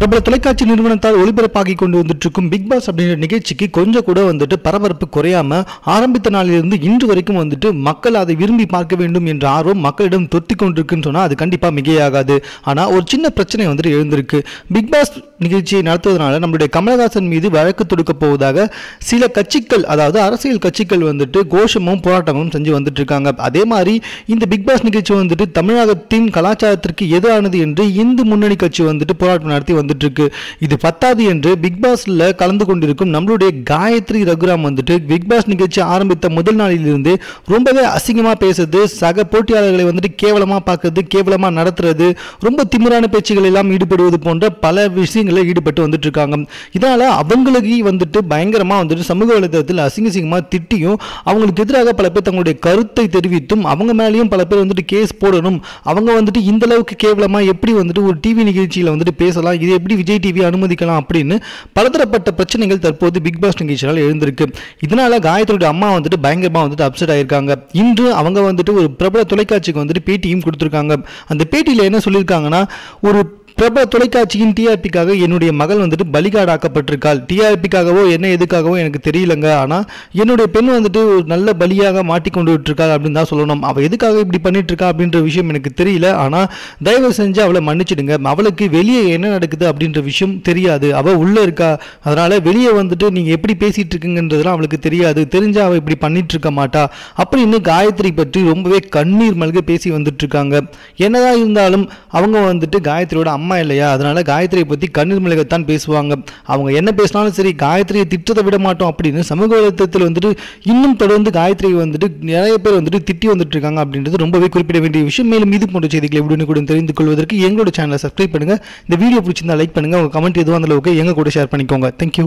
பிரபல தொலைக்காட்சி நிறுவனத்தால் ஒளிபரப்பாகி கொண்டு வந்துட்டு இருக்கும் பிக் பாஸ் அப்படின்ற நிகழ்ச்சிக்கு கொஞ்சம் கூட வந்துட்டு பரபரப்பு குறையாம ஆரம்பித்த நாளிலிருந்து இன்று வரைக்கும் வந்துட்டு மக்கள் அதை விரும்பி பார்க்க வேண்டும் என்ற ஆர்வம் மக்களிடம் தொத்தி கொண்டிருக்குன்னு சொன்னால் அது கண்டிப்பாக மிகையாகாது. ஆனால் ஒரு சின்ன பிரச்சனை வந்துட்டு எழுந்திருக்கு. பிக் பாஸ் நிகழ்ச்சியை நடத்துவதனால நம்மளுடைய கமலஹாசன் மீது வழக்கு தொடுக்க போவதாக சில கட்சிகள் அதாவது அரசியல் கட்சிகள் வந்துட்டு கோஷமும் போராட்டமும் செஞ்சு வந்துட்டு இருக்காங்க அதே மாதிரி இந்த பிக் பாஸ் நிகழ்ச்சி வந்துட்டு தமிழகத்தின் கலாச்சாரத்திற்கு எதிரானது என்று இந்து முன்னணி கட்சி வந்துட்டு போராட்டம் நடத்தி வந்து இருக்கு இது பத்தாது என்று பிக் பாஸ்ல கலந்து கொண்டிருக்கும் நம்மளுடைய காயத்ரி ரகுராம் வந்துட்டு பிக் பாஸ் நிகழ்ச்சி ஆரம்பித்த முதல் நாளிலிருந்து ரொம்பவே அசிங்கமா பேசுறது சக போட்டியாளர்களை வந்துட்டு கேவலமா பார்க்கறது கேவலமா நடத்துறது ரொம்ப திமிரான பேச்சுகள் எல்லாம் ஈடுபடுவது போன்ற பல விஷயங்களில் ஈடுபட்டு வந்துட்டு இருக்காங்க இதனால அவங்களுக்கு வந்துட்டு பயங்கரமா வந்துட்டு சமூக வலைதளத்தில் அசிங்க அசிங்கமா திட்டியும் அவங்களுக்கு எதிராக பல பேர் தங்களுடைய கருத்தை தெரிவித்தும் அவங்க மேலேயும் பல பேர் வந்துட்டு கேஸ் போடணும். அவங்க வந்துட்டு இந்த அளவுக்கு கேவலமா எப்படி வந்துட்டு ஒரு டிவி நிகழ்ச்சியில் வந்துட்டு பேசலாம் இது எப்படி விஜய் டிவி அனுமதிக்கலாம் அப்படின்னு பலதரப்பட்ட பிரச்சனைகள் தற்போது பிக் பாஸ் நிகழ்ச்சியால் எழுந்திருக்கு. இதனால காயத்ரியோட அம்மா வந்துட்டு பயங்கரமா வந்துட்டு அப்செட் ஆயிருக்காங்க. இன்று அவங்க வந்துட்டு ஒரு பிரபல தொலைக்காட்சிக்கு வந்துட்டு பேட்டியும் கொடுத்துருக்காங்க. அந்த பேட்டியில என்ன சொல்லியிருக்காங்கன்னா ஒரு பிரபல தொலைக்காட்சியின் டிஆர்பிக்காக என்னுடைய மகள் வந்துட்டு பலிகாடாக்கப்பட்டிருக்காள். டிஆர்பிக்காகவோ என்ன எதுக்காகவோ எனக்கு தெரியலங்க. ஆனால் என்னுடைய பெண் வந்துட்டு ஒரு நல்ல பலியாக மாட்டிக்கொண்டு விட்டுருக்காள் அப்படின்னு தான் சொல்லணும். அவள் எதுக்காக இப்படி பண்ணிட்டு இருக்கா அப்படின்ற விஷயம் எனக்கு தெரியல. ஆனால் தயவு செஞ்சு அவளை மன்னிச்சிடுங்க. அவளுக்கு வெளியே என்ன நடக்குது அப்படின்ற விஷயம் தெரியாது. அவள் உள்ளே இருக்கா. அதனால் வெளியே வந்துட்டு நீங்கள் எப்படி பேசிகிட்டு இருக்கீங்கன்றதுலாம் அவளுக்கு தெரியாது. தெரிஞ்சால் அவள் இப்படி பண்ணிட்டு இருக்க மாட்டா. அப்படின்னு காயத்ரி பற்றி ரொம்பவே கண்ணீர் மல்க பேசி வந்துட்டு இருக்காங்க. என்னதான் இருந்தாலும் அவங்க வந்துட்டு காயத்ரியோட அம்மா இல்லையா? அதனால காயத்ரியை பற்றி கண்ணீர் மல்கத்தான் பேசுவாங்க. அவங்க என்ன பேசினாலும் சரி காயத்ரியை திட்டத்தை விட மாட்டோம் அப்படின்னு சமூக வலைத்தளத்தில் வந்துட்டு இன்னும் தொடர்ந்து காயத்ரியை வந்துட்டு நிறைய பேர் வந்துட்டு திட்டி வந்துட்டு இருக்காங்க அப்படின்றது ரொம்பவே குறிப்பிட வேண்டிய விஷயம். மேலும் இது போன்ற செய்திகளை கூட தெரிந்து கொள்வதற்கு எங்களோட சேனலை சப்ஸ்கிரைப் பண்ணுங்க. இந்த வீடியோ பிடிச்சிருந்தா லைக் பண்ணுங்க. உங்கள் கமெண்ட் எதுவும் அந்த அளவுக்கு எங்க கூட ஷேர் பண்ணிக்கோங்க. தேங்க்யூ